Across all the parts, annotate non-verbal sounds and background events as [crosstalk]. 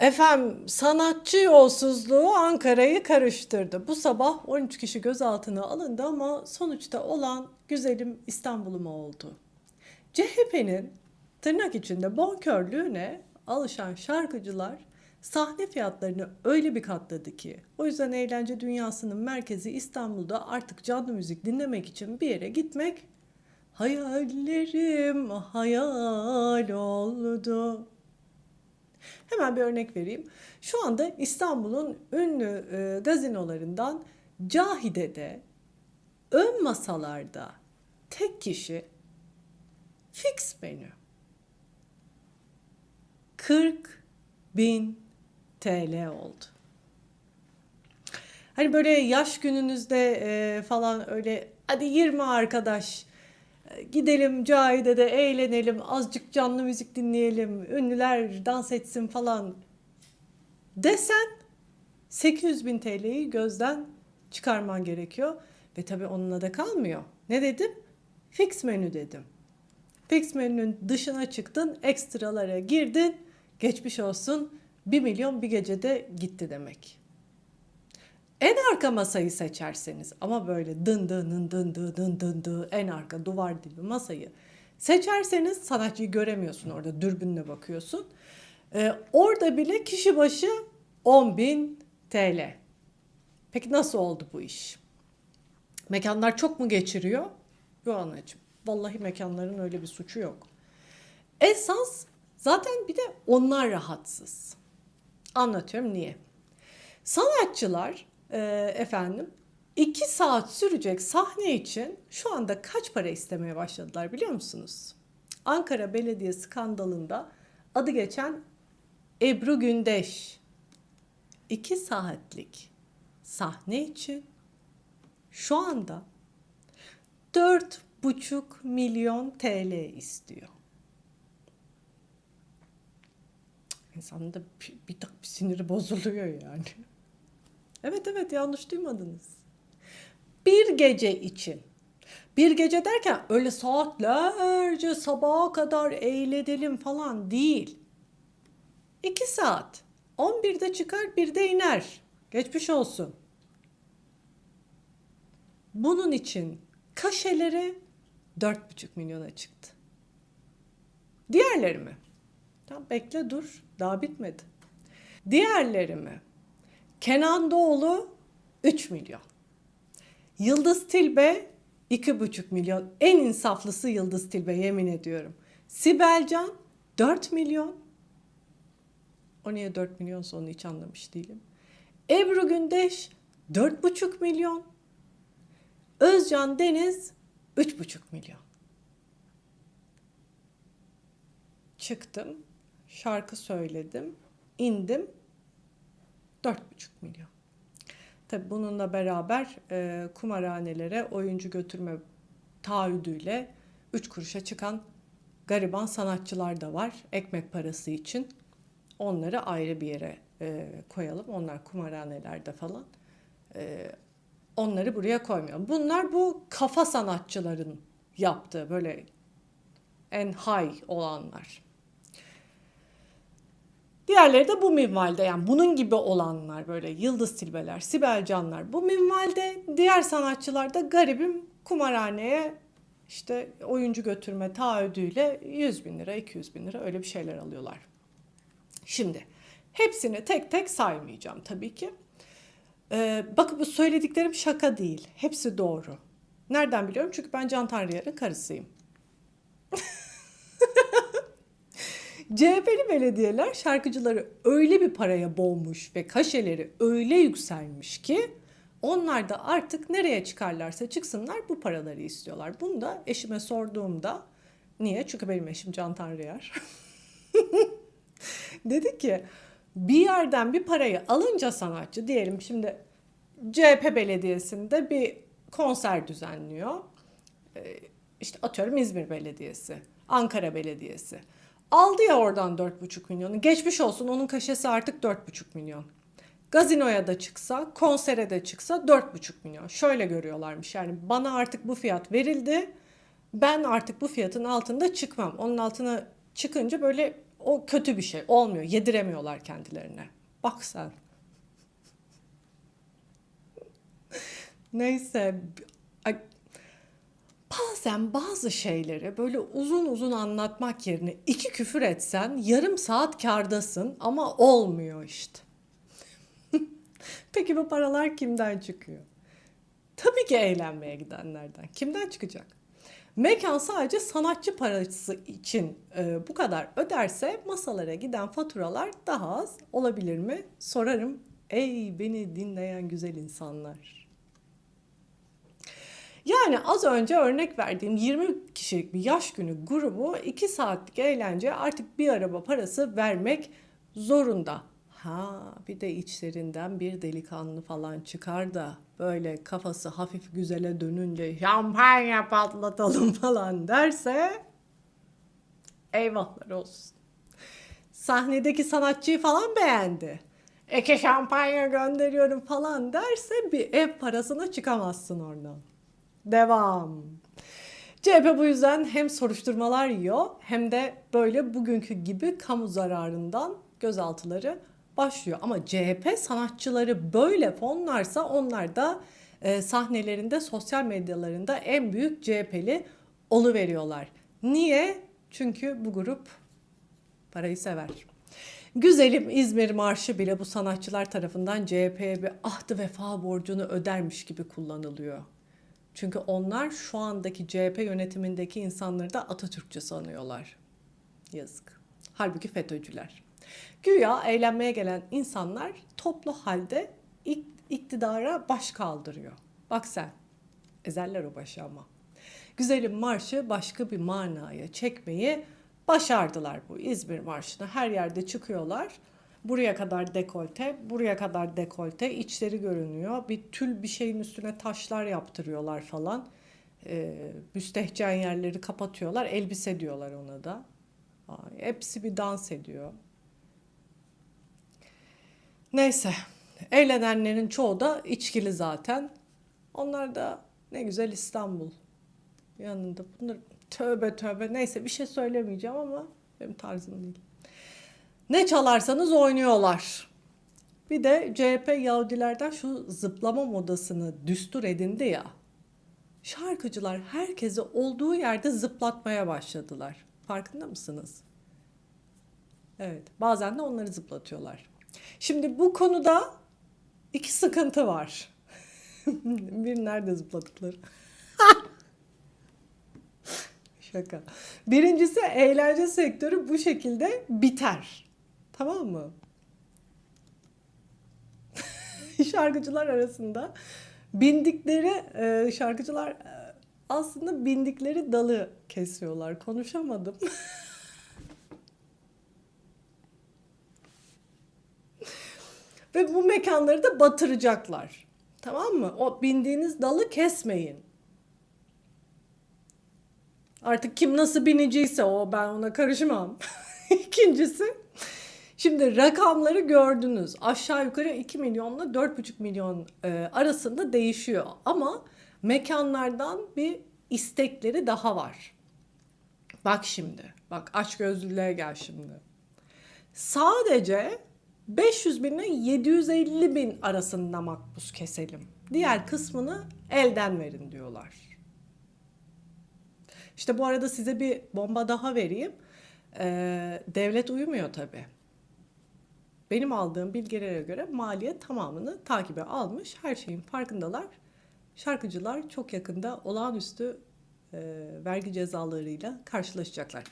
Efendim sanatçı yolsuzluğu Ankara'yı karıştırdı. Bu sabah 13 kişi gözaltına alındı ama sonuçta olan güzelim İstanbul'um oldu. CHP'nin tırnak içinde bonkörlüğüne alışan şarkıcılar sahne fiyatlarını öyle bir katladı ki o yüzden eğlence dünyasının merkezi İstanbul'da artık canlı müzik dinlemek için bir yere gitmek hayallerim hayal oldu. Hemen bir örnek vereyim. Şu anda İstanbul'un ünlü e, gazinolarından Cahide'de ön masalarda tek kişi fix menü 40 bin TL oldu. Hani böyle yaş gününüzde e, falan öyle hadi 20 arkadaş gidelim Cahide'de eğlenelim azıcık canlı müzik dinleyelim ünlüler dans etsin falan desen 800 bin TL'yi gözden çıkarman gerekiyor. Ve tabii onunla da kalmıyor. Ne dedim? Fix menü dedim. Fix menünün dışına çıktın, ekstralara girdin. Geçmiş olsun 1 milyon bir gecede gitti demek en arka masayı seçerseniz ama böyle dın dın dın dın dın dın dın en arka duvar dibi masayı seçerseniz sanatçıyı göremiyorsun orada dürbünle bakıyorsun. Ee, orada bile kişi başı 10.000 TL. Peki nasıl oldu bu iş? Mekanlar çok mu geçiriyor? Yok anacığım. Vallahi mekanların öyle bir suçu yok. Esas zaten bir de onlar rahatsız. Anlatıyorum niye. Sanatçılar e, efendim iki saat sürecek sahne için şu anda kaç para istemeye başladılar biliyor musunuz? Ankara Belediye skandalında adı geçen Ebru Gündeş iki saatlik sahne için şu anda dört buçuk milyon TL istiyor. İnsanın da bir, bir bir siniri bozuluyor yani. Evet evet yanlış duymadınız. Bir gece için. Bir gece derken öyle saatlerce sabaha kadar eğlenelim falan değil. İki saat. 11'de çıkar 1'de iner. Geçmiş olsun. Bunun için kaşeleri 4,5 milyona çıktı. Diğerleri mi? Tamam bekle dur. Daha bitmedi. Diğerleri mi? Kenan Doğulu 3 milyon. Yıldız Tilbe 2,5 milyon. En insaflısı Yıldız Tilbe yemin ediyorum. Sibel Can 4 milyon. O niye 4 milyon onu hiç anlamış değilim. Ebru Gündeş 4,5 milyon. Özcan Deniz 3,5 milyon. Çıktım, şarkı söyledim, indim 4,5 milyon. Tabi bununla beraber e, kumarhanelere oyuncu götürme taahhüdüyle 3 kuruşa çıkan gariban sanatçılar da var ekmek parası için. Onları ayrı bir yere e, koyalım. Onlar kumarhanelerde falan. E, onları buraya koymuyor. Bunlar bu kafa sanatçıların yaptığı böyle en high olanlar. Diğerleri de bu minvalde yani bunun gibi olanlar böyle Yıldız Tilbeler, Sibel Canlar bu minvalde diğer sanatçılar da garibim kumarhaneye işte oyuncu götürme taahhüdüyle 100 bin lira 200 bin lira öyle bir şeyler alıyorlar. Şimdi hepsini tek tek saymayacağım tabii ki. Ee, bakın bu söylediklerim şaka değil. Hepsi doğru. Nereden biliyorum? Çünkü ben Can Tanrıyar'ın karısıyım. [laughs] CHP'li belediyeler şarkıcıları öyle bir paraya boğmuş ve kaşeleri öyle yükselmiş ki onlar da artık nereye çıkarlarsa çıksınlar bu paraları istiyorlar. Bunu da eşime sorduğumda niye? Çünkü benim eşim Can Tanrıyar. [laughs] Dedi ki bir yerden bir parayı alınca sanatçı diyelim şimdi CHP belediyesinde bir konser düzenliyor. Ee, işte atıyorum İzmir Belediyesi, Ankara Belediyesi. Aldı ya oradan 4,5 milyonu. Geçmiş olsun onun kaşesi artık 4,5 milyon. Gazinoya da çıksa, konsere de çıksa 4,5 milyon. Şöyle görüyorlarmış yani bana artık bu fiyat verildi. Ben artık bu fiyatın altında çıkmam. Onun altına çıkınca böyle O kötü bir şey. Olmuyor. Yediremiyorlar kendilerine. Bak sen. [laughs] Neyse. Bazen bazı şeyleri böyle uzun uzun anlatmak yerine iki küfür etsen yarım saat kârdasın ama olmuyor işte. [laughs] Peki bu paralar kimden çıkıyor? Tabii ki eğlenmeye gidenlerden. Kimden çıkacak? Mekan sadece sanatçı parası için e, bu kadar öderse masalara giden faturalar daha az olabilir mi? Sorarım. Ey beni dinleyen güzel insanlar. Yani az önce örnek verdiğim 20 kişilik bir yaş günü grubu 2 saatlik eğlence artık bir araba parası vermek zorunda. Ha bir de içlerinden bir delikanlı falan çıkar da böyle kafası hafif güzele dönünce şampanya patlatalım [laughs] falan derse eyvahlar olsun. Sahnedeki sanatçıyı falan beğendi. Eke şampanya gönderiyorum falan derse bir ev parasına çıkamazsın oradan. Devam. CHP bu yüzden hem soruşturmalar yiyor hem de böyle bugünkü gibi kamu zararından gözaltıları başlıyor. Ama CHP sanatçıları böyle fonlarsa onlar da e, sahnelerinde, sosyal medyalarında en büyük CHP'li veriyorlar. Niye? Çünkü bu grup parayı sever. Güzelim İzmir Marşı bile bu sanatçılar tarafından CHP'ye bir ahdı vefa borcunu ödermiş gibi kullanılıyor. Çünkü onlar şu andaki CHP yönetimindeki insanları da Atatürkçü sanıyorlar. Yazık. Halbuki FETÖ'cüler. Güya eğlenmeye gelen insanlar toplu halde ik- iktidara baş kaldırıyor. Bak sen. Ezerler o başı ama. Güzelim marşı başka bir manaya çekmeyi başardılar bu İzmir Marşı'nı. Her yerde çıkıyorlar. Buraya kadar dekolte, buraya kadar dekolte, içleri görünüyor. Bir tül bir şeyin üstüne taşlar yaptırıyorlar falan. Ee, müstehcen yerleri kapatıyorlar. Elbise diyorlar ona da. Ay, hepsi bir dans ediyor. Neyse. Eğlenenlerin çoğu da içkili zaten. Onlar da ne güzel İstanbul yanında. Bunlar tövbe tövbe. Neyse bir şey söylemeyeceğim ama benim tarzım değil. Ne çalarsanız oynuyorlar. Bir de CHP Yahudilerden şu zıplama modasını düstur edindi ya. Şarkıcılar herkesi olduğu yerde zıplatmaya başladılar. Farkında mısınız? Evet, bazen de onları zıplatıyorlar. Şimdi bu konuda iki sıkıntı var. [laughs] bir nerede zıpladıkları. [laughs] Şaka. Birincisi eğlence sektörü bu şekilde biter. Tamam mı? [laughs] şarkıcılar arasında bindikleri e, şarkıcılar e, aslında bindikleri dalı kesiyorlar. Konuşamadım. [laughs] Ve bu mekanları da batıracaklar. Tamam mı? O bindiğiniz dalı kesmeyin. Artık kim nasıl biniciyse o ben ona karışmam. [laughs] İkincisi şimdi rakamları gördünüz. Aşağı yukarı 2 milyonla 4,5 milyon e, arasında değişiyor. Ama mekanlardan bir istekleri daha var. Bak şimdi. Bak aç gözlülüğe gel şimdi. Sadece 500 bin ile 750 bin arasında makbuz keselim. Diğer kısmını elden verin diyorlar. İşte bu arada size bir bomba daha vereyim. Ee, devlet uyumuyor tabii. Benim aldığım bilgilere göre maliyet tamamını takibe almış. Her şeyin farkındalar. Şarkıcılar çok yakında olağanüstü e, vergi cezalarıyla karşılaşacaklar.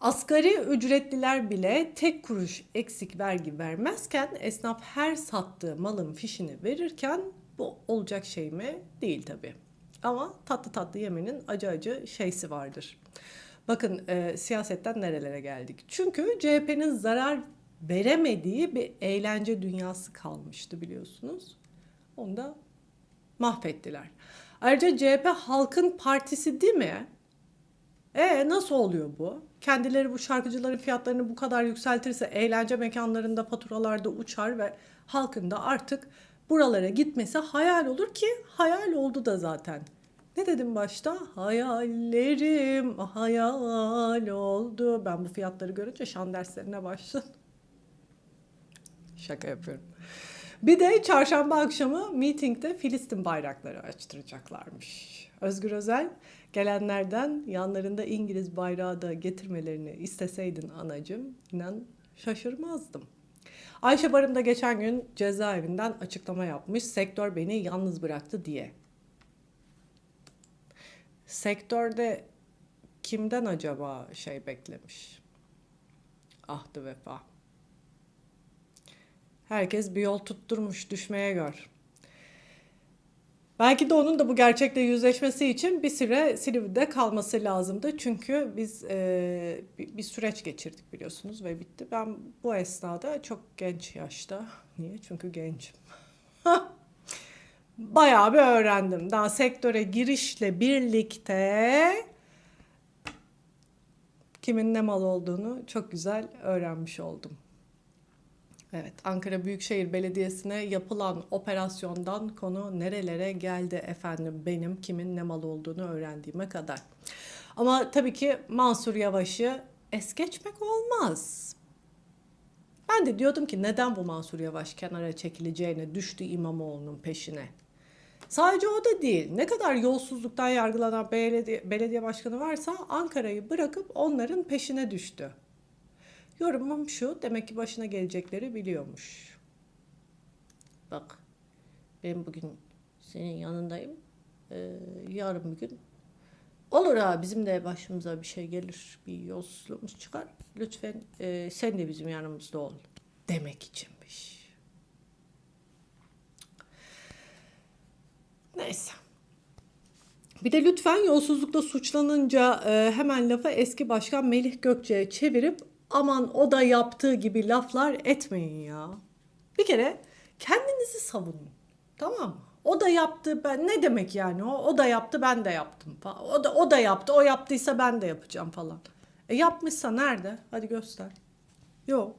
Asgari ücretliler bile tek kuruş eksik vergi vermezken esnaf her sattığı malın fişini verirken bu olacak şey mi? Değil tabii. Ama tatlı tatlı yemenin acı acı şeysi vardır. Bakın e, siyasetten nerelere geldik. Çünkü CHP'nin zarar veremediği bir eğlence dünyası kalmıştı biliyorsunuz. Onu da mahvettiler. Ayrıca CHP halkın partisi değil mi? E nasıl oluyor bu? Kendileri bu şarkıcıların fiyatlarını bu kadar yükseltirse eğlence mekanlarında faturalarda uçar ve halkın da artık buralara gitmesi hayal olur ki hayal oldu da zaten. Ne dedim başta? Hayallerim hayal oldu. Ben bu fiyatları görünce şan derslerine başladım. Şaka yapıyorum. Bir de çarşamba akşamı meetingde Filistin bayrakları açtıracaklarmış. Özgür Özel gelenlerden yanlarında İngiliz bayrağı da getirmelerini isteseydin anacım inan şaşırmazdım. Ayşe Barım da geçen gün cezaevinden açıklama yapmış. Sektör beni yalnız bıraktı diye. Sektörde kimden acaba şey beklemiş? Ahdı vefa. Herkes bir yol tutturmuş düşmeye gör. Belki de onun da bu gerçekle yüzleşmesi için bir süre Silivri'de kalması lazımdı. Çünkü biz e, bir, süreç geçirdik biliyorsunuz ve bitti. Ben bu esnada çok genç yaşta, [laughs] niye? Çünkü gencim. [laughs] Bayağı bir öğrendim. Daha sektöre girişle birlikte kimin ne mal olduğunu çok güzel öğrenmiş oldum. Evet, Ankara Büyükşehir Belediyesi'ne yapılan operasyondan konu nerelere geldi efendim benim kimin ne mal olduğunu öğrendiğime kadar. Ama tabii ki Mansur Yavaş'ı es geçmek olmaz. Ben de diyordum ki neden bu Mansur Yavaş kenara çekileceğine düştü İmamoğlu'nun peşine. Sadece o da değil. Ne kadar yolsuzluktan yargılanan belediye, belediye başkanı varsa Ankara'yı bırakıp onların peşine düştü. Yorumum şu, demek ki başına gelecekleri biliyormuş. Bak, ben bugün senin yanındayım. Ee, yarın bir gün olur ha bizim de başımıza bir şey gelir, bir yolsuzluğumuz çıkar. Lütfen e, sen de bizim yanımızda ol demek içinmiş. Neyse. Bir de lütfen yolsuzlukla suçlanınca e, hemen lafı eski başkan Melih Gökçe'ye çevirip aman o da yaptığı gibi laflar etmeyin ya. Bir kere kendinizi savunun. Tamam mı? O da yaptı ben ne demek yani o o da yaptı ben de yaptım falan. O da o da yaptı o yaptıysa ben de yapacağım falan. E yapmışsa nerede? Hadi göster. Yok.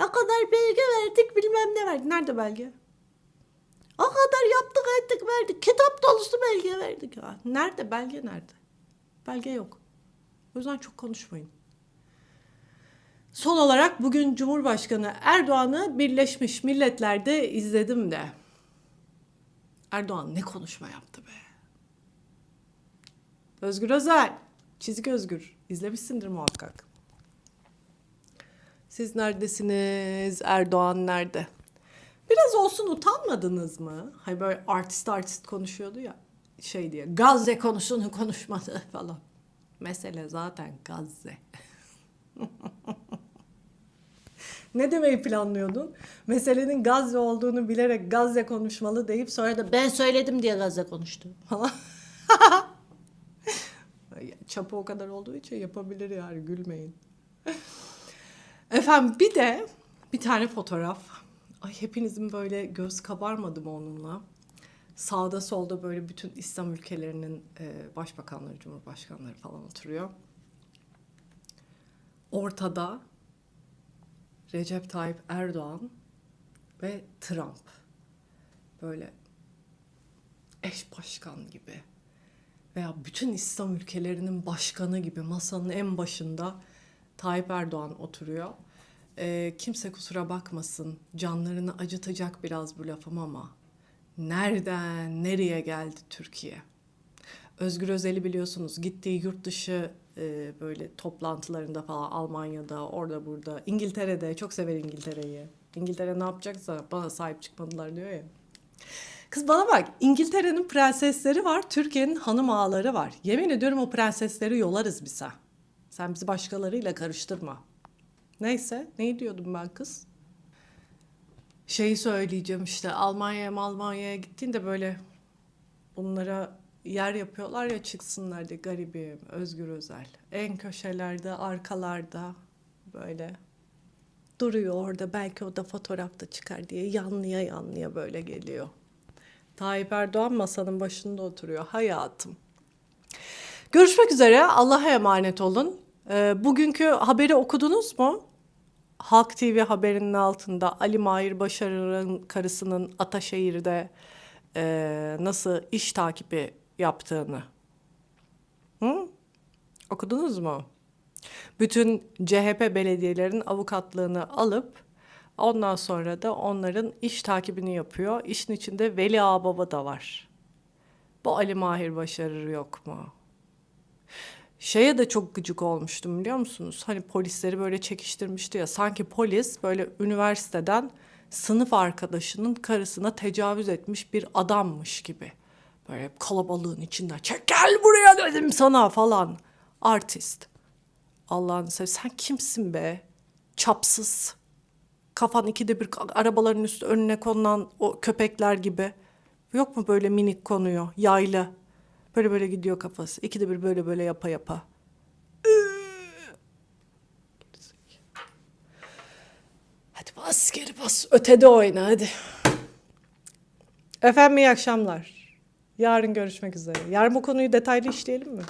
Ne kadar belge verdik bilmem ne verdik. Nerede belge? O kadar yaptık ettik verdik. Kitap dolusu belge verdik. Ha, nerede belge nerede? Belge yok. O yüzden çok konuşmayın. Son olarak bugün Cumhurbaşkanı Erdoğan'ı Birleşmiş Milletler'de izledim de. Erdoğan ne konuşma yaptı be. Özgür Özel, Çizgi Özgür. izlemişsindir muhakkak. Siz neredesiniz? Erdoğan nerede? Biraz olsun utanmadınız mı? Hani böyle artist artist konuşuyordu ya. Şey diye Gazze konusunu konuşmadı [laughs] falan. Mesele zaten Gazze. [laughs] ne demeyi planlıyordun? Meselenin Gazze olduğunu bilerek Gazze konuşmalı deyip sonra da ben söyledim diye Gazze konuştu falan. [laughs] Çapı o kadar olduğu için yapabilir yani gülmeyin. Efendim bir de bir tane fotoğraf. Ay hepinizin böyle göz kabarmadı mı onunla? Sağda solda böyle bütün İslam ülkelerinin e, başbakanları, cumhurbaşkanları falan oturuyor. Ortada Recep Tayyip Erdoğan ve Trump. Böyle eş başkan gibi veya bütün İslam ülkelerinin başkanı gibi masanın en başında Tayyip Erdoğan oturuyor. Ee, kimse kusura bakmasın canlarını acıtacak biraz bu lafım ama nereden nereye geldi Türkiye? Özgür Özel'i biliyorsunuz gittiği yurt dışı e, böyle toplantılarında falan Almanya'da orada burada İngiltere'de çok sever İngiltere'yi. İngiltere ne yapacaksa bana sahip çıkmadılar diyor ya. Kız bana bak İngiltere'nin prensesleri var Türkiye'nin hanım ağaları var. Yemin ediyorum o prensesleri yolarız bize. Sen bizi başkalarıyla karıştırma. Neyse neyi diyordum ben kız? Şeyi söyleyeceğim işte Almanya'ya Almanya'ya gittiğinde böyle bunlara yer yapıyorlar ya çıksınlar diye garibim Özgür Özel. En köşelerde arkalarda böyle duruyor orada belki o da fotoğrafta çıkar diye yanlıya yanlıya böyle geliyor. Tayyip Erdoğan masanın başında oturuyor hayatım. Görüşmek üzere Allah'a emanet olun. Ee, bugünkü haberi okudunuz mu? Halk TV haberinin altında Ali Mahir Başarır'ın karısının Ataşehir'de e, nasıl iş takibi yaptığını. Hı? Okudunuz mu? Bütün CHP belediyelerinin avukatlığını alıp ondan sonra da onların iş takibini yapıyor. İşin içinde Veli Ağbaba da var. Bu Ali Mahir başarır yok mu? Şeye de çok gıcık olmuştum biliyor musunuz? Hani polisleri böyle çekiştirmişti ya. Sanki polis böyle üniversiteden sınıf arkadaşının karısına tecavüz etmiş bir adammış gibi. Böyle kalabalığın içinden çek gel buraya dedim sana falan. Artist. Allah'ını seversen sen kimsin be? Çapsız. Kafan ikide bir arabaların üstü önüne konulan o köpekler gibi. Yok mu böyle minik konuyor yaylı. Böyle böyle gidiyor kafası. İkide bir böyle böyle yapa yapa. Hadi bas geri bas. Ötede oyna hadi. Efendim iyi akşamlar. Yarın görüşmek üzere. Yarın bu konuyu detaylı işleyelim mi?